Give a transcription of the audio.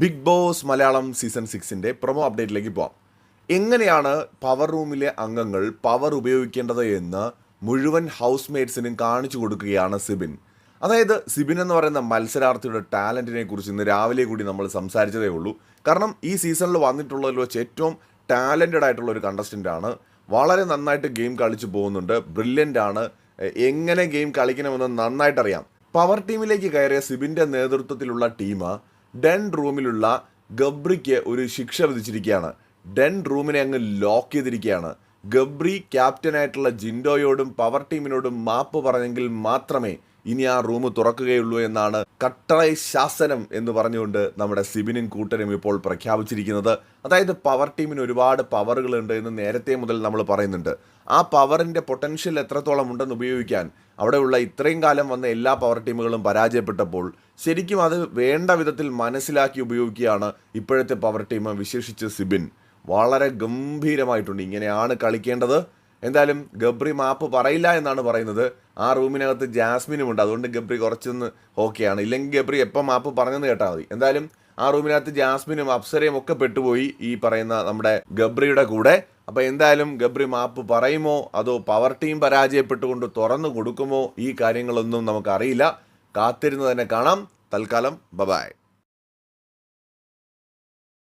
Big Boss Malayalam season സിക്സിന്റെ promo അപ്ഡേറ്റിലേക്ക് പോവാം. എങ്ങനെയാണ് പവർ റൂമിലെ അംഗങ്ങൾ പവർ ഉപയോഗിക്കേണ്ടത് എന്ന് മുഴുവൻ ഹൗസ് മേറ്റ്സിനും കാണിച്ചു കൊടുക്കുകയാണ് സിബിൻ. അതായത് സിബിൻ എന്ന് പറയുന്ന മത്സരാർത്ഥിയുടെ ടാലന്റിനെ കുറിച്ച് ഇന്ന് രാവിലെ കൂടി നമ്മൾ സംസാരിച്ചതേ ഉള്ളൂ. കാരണം ഈ സീസണിൽ വന്നിട്ടുള്ളതിൽ വെച്ച് ഏറ്റവും ടാലന്റഡ് ആയിട്ടുള്ള ഒരു കണ്ടസ്റ്റന്റ് ആണ്. വളരെ നന്നായിട്ട് ഗെയിം കളിച്ചു പോകുന്നുണ്ട്. ബ്രില്യന്റ് ആണ്. എങ്ങനെ ഗെയിം കളിക്കണമെന്ന് നന്നായിട്ടറിയാം. പവർ ടീമിലേക്ക് കയറിയ സിബിന്റെ നേതൃത്വത്തിലുള്ള ടീം ഡെൻ റൂമിലുള്ള ഗബ്രിക്ക് ഒരു ശിക്ഷ വിധിച്ചിരിക്കുകയാണ്. ഡെൻ റൂമിനെ അങ്ങ് ലോക്ക് ചെയ്തിരിക്കുകയാണ്. ഗബ്രി ക്യാപ്റ്റനായിട്ടുള്ള ജിൻഡോയോടും പവർ ടീമിനോടും മാപ്പ് പറഞ്ഞെങ്കിൽ മാത്രമേ ഇനി ആ റൂം തുറക്കുകയുള്ളൂ എന്നാണ് കട്ടളൈ ശാസനം എന്ന് പറഞ്ഞുകൊണ്ട് നമ്മുടെ സിബിനും കൂട്ടനും ഇപ്പോൾ പ്രഖ്യാപിച്ചിരിക്കുന്നത്. അതായത് പവർ ടീമിന് ഒരുപാട് പവറുകളുണ്ട് എന്ന് നേരത്തെ മുതൽ നമ്മൾ പറയുന്നുണ്ട്. ആ പവറിന്റെ പൊട്ടൻഷ്യൽ എത്രത്തോളം ഉണ്ടെന്ന് ഉപയോഗിക്കാൻ അവിടെയുള്ള ഇത്രയും കാലം വന്ന എല്ലാ പവർ ടീമുകളും പരാജയപ്പെട്ടപ്പോൾ ശരിക്കും അത് വേണ്ട വിധത്തിൽ മനസ്സിലാക്കി ഉപയോഗിക്കുകയാണ് ഇപ്പോഴത്തെ പവർ ടീം വിശേഷിച്ച് സിബിൻ. വളരെ ഗംഭീരമായിട്ടുണ്ട്. ഇങ്ങനെയാണ് കളിക്കേണ്ടത്. എന്തായാലും ഗബ്രി മാപ്പ് പറയില്ല എന്നാണ് പറയുന്നത്. ആ റൂമിനകത്ത് ജാസ്മിനും ഉണ്ട്. അതുകൊണ്ട് ഗബ്രി കുറച്ചൊന്ന് ഓക്കെയാണ് ഇല്ലെങ്കിൽ ഗബ്രി എപ്പം മാപ്പ് പറഞ്ഞെന്ന് കേട്ടാൽ മതി. എന്തായാലും ആ റൂമിനകത്ത് ജാസ്മിനും അപ്സരയും ഒക്കെ പെട്ടുപോയി ഈ പറയുന്ന നമ്മുടെ ഗബ്രിയുടെ കൂടെ. അപ്പോൾ എന്തായാലും ഗബ്രി മാപ്പ് പറയുമോ? അതോ പവർ ടീം പരാജയപ്പെട്ടുകൊണ്ട് തുറന്നു കൊടുക്കുമോ? ഈ കാര്യങ്ങളൊന്നും നമുക്കറിയില്ല. കാത്തിരുന്ന് തന്നെ കാണാം. തൽക്കാലം ബബായ്